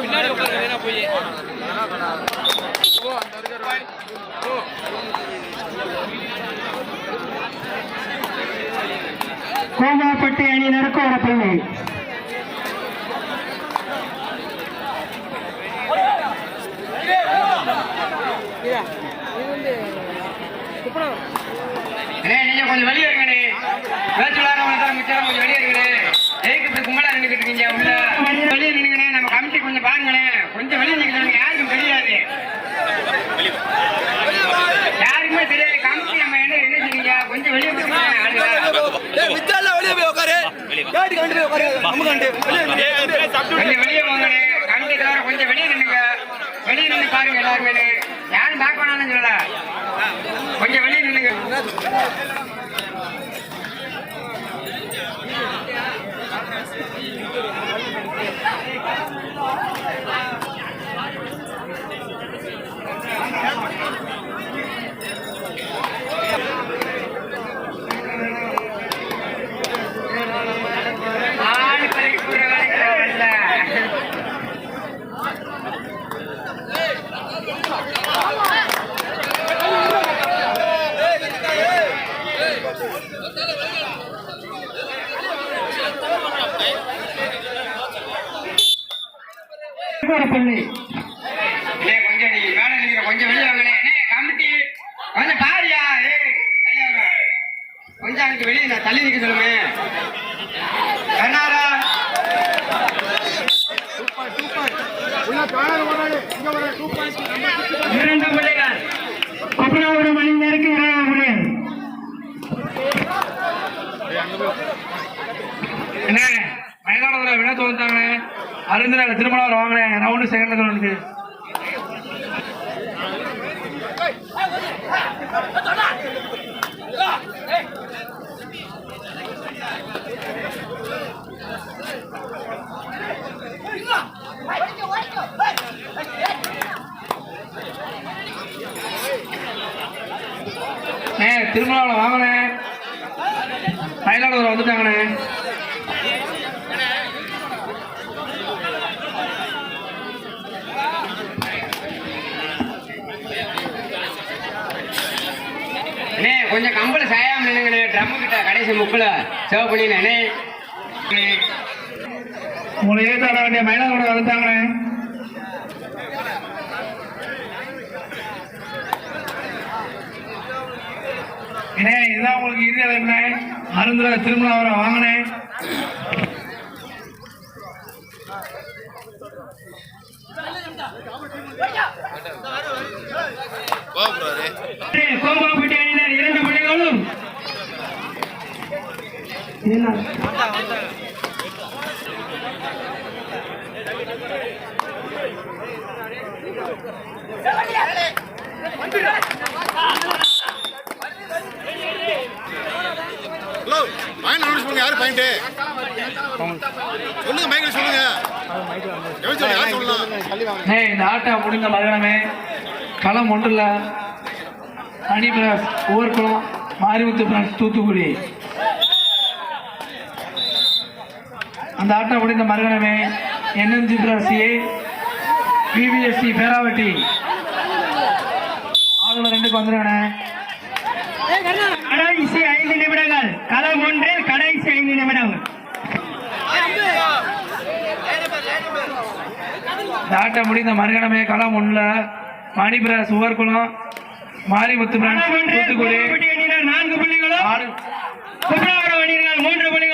பின்னாடி உட்காருங்க போய் கோமாப்பட்டி அணியினருக்கு ஒரு புள்ளி நீங்க கொஞ்சம் வெளியே இருங்கண்ணே விளையாடுறவங்க தான் மிச்சம் கொஞ்சம் வெளியே எதுக்கு இப்படி கும்பலா நின்றுக்கிட்டு இருக்கீங்க உள்ள? வெளியே நின்னுங்கண்ணே நம்ம கமிட்டி கொஞ்சம் பாருங்கண்ணே கொஞ்சம் வெளியே நிற்கிறாங்க யாருக்கும் தெரியாது. யாருக்குமே தெரியாது. கமிட்டி நம்ம என்ன என்ன செய்வீங்க கொஞ்சம் வெளியே வெளியே போய் உட்காரு கொஞ்சம் வெளியே போங்கண்ணே கமிட்டி தவிர கொஞ்சம் வெளியே நின்னுங்க வெளியே நின்று பாருங்க எல்லாருமே. யாரும் பார்க்க வேணாம்னு சொல்லல. கொஞ்சம் வெளியே நின்னுங்க ஒரு பள்ளி கொஞ்சம் நீ மேல நிக்கிற, கொஞ்சம் வெளிய கமிட்டி, கொஞ்சம் பாருயா. கொஞ்சம் நான் தள்ளி நிக்க சொல்லுமே. கண்ணாரா. இரண்டு புள்ளிகள் குப்பனாபுரம் அணியினருக்கு இரண்டு புள்ளிகள் என்ன, மயிலாடுதுறை வினோத் வந்துட்டாங்களே. அருந்தினால திருமணம் வாங்கினேன் ஒன்றும் செகண்ட் உனக்கு திருமணம் வாங்கினேன் மயிலாடுதுறை வந்துட்டாங்கண்ணே. கொஞ்சம் கம்பள சாயாம நின்னுங்கண்ணே ட்ரம் கிட்ட கடைசி முக்குல சேவ் பண்ணினே உங்களை ஏற்றாட வேண்டிய மயிலாடுதுறை வந்துட்டாங்கண்ணே அண்ணே இதுதான் உங்களுக்கு இறுதி அழைப்புண்ணே அருந்துரை திருமணம் வாங்கினேன் கோபாப்பட்டி அணியினர் இரண்டு புள்ளிகளும் ஹலோ பாயிண்ட் அனௌன்ஸ் பண்ணுங்க. யாரு பாயிண்ட் சொல்லுங்க மைக்கில் சொல்லுங்க. இந்த ஆட்டம் முடிந்த மறுகணமே களம் ஒன்றுல அணி பிராஸ் ஊர்குளம் மாரிமுத்து பிராஸ் தூத்துக்குடி. அந்த ஆட்டம் முடிந்த மறுகணமே என்எம்ஜி பிராஸ் ஏ பிபிஎஸ்சி பேராவட்டி ஆளுநர் ரெண்டுக்கு வந்துருங்கண்ணே. கடைசி ஐந்து நிமிடங்கள். களம் ஒன்றில் கடைசி ஐந்து இந்த ஆட்டம் முடிந்த மறுகணமே களம் ஒண்ணுல. மணிபிராஸ் உவர்குளம் மாரிமுத்து தூத்துக்குடி நான்கு புள்ளிகளும். மூன்று புள்ளிகளும்.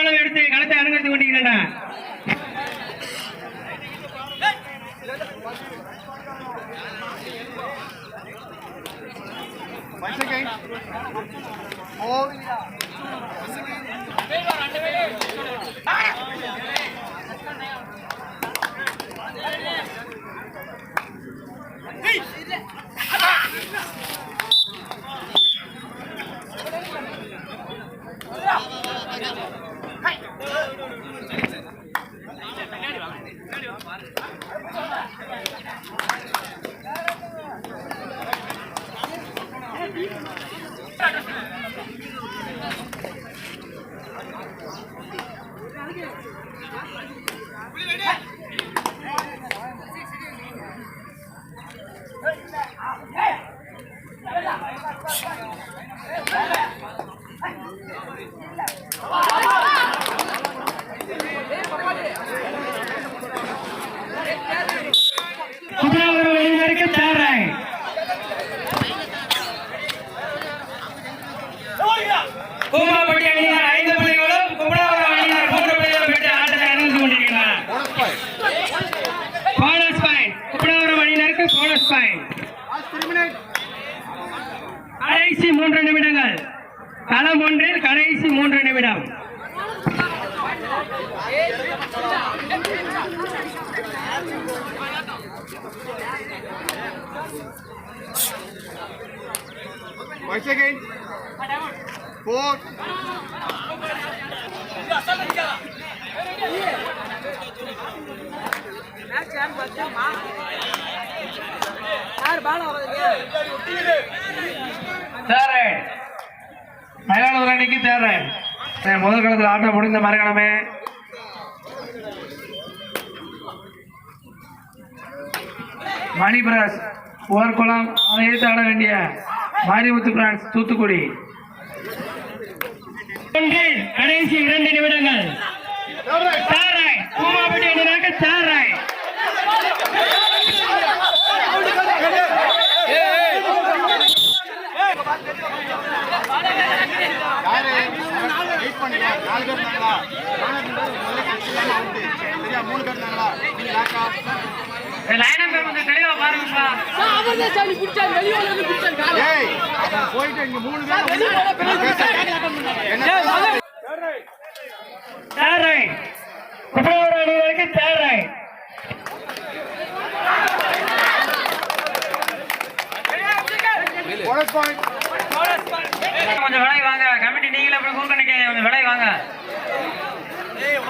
புள்ளி ரெடி கடைசி மூன்று நிமிடங்கள் களம் ஒன்றில் கடைசி மூன்று நிமிடம் One second. Four. அன்னைக்கு தேரை முதல் களத்தில் ஆட்டம் முடிந்த மறுகணமே மணிபிராஸ் ஓர்குளம் அதை எடுத்து ஆட வேண்டிய மாரிமுத்து பிரான்ஸ் தூத்துக்குடி. கடைசி இரண்டு நிமிடங்கள். தாராய் தாராய் யாரு? வெயிட் பண்ணுங்க. நாலு பேர் இருந்தாங்களா? முதல்ல கட்சி இல்லாம அவுட்டு சரியா மூணு பேர் இருந்தாங்களா? நீங்க லாக்கா போயிட்டு இங்க மூணு பேர் பேசுறேன் என்ன தாராய் குப்பனூர் அணியினருக்கு தாராய் போனஸ் பாயிண்ட் கொஞ்சம் விலை வாங்க கமிட்டி நீங்களே அப்படி கூட்டு நிக்க கொஞ்சம் விலை வாங்க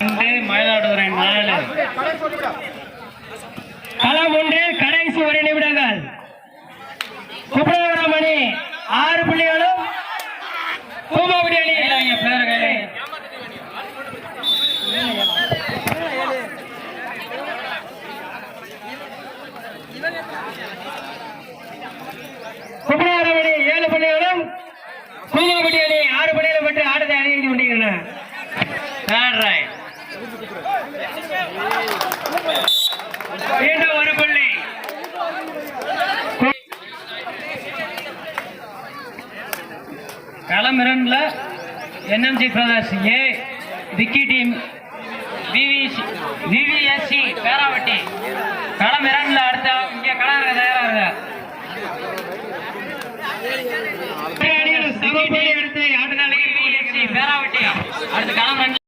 ரெண்டு மயிலாடுதுறை நாலு களம் ஒன்றில் கடைசி ஒரு நிமிடங்கள் குப்பனவரம் அணி ஆறு புள்ளிகளும் பூமாவடி அணி குப்பனவரம் அணி ஏழு புள்ளிகளும் பூமாவடி அணி ஆறு புள்ளிகளும் பெற்று ஆட்டத்தை அறிவித்து கொண்டிருக்கின்றன. களம் இரண்டுல NMC brothers A Vicky team VVSC Peravatti. களம் இரண்டுல அடுத்த இங்க களம் தயாராக பேராவட்டி. அடுத்த களம் ரெண்டு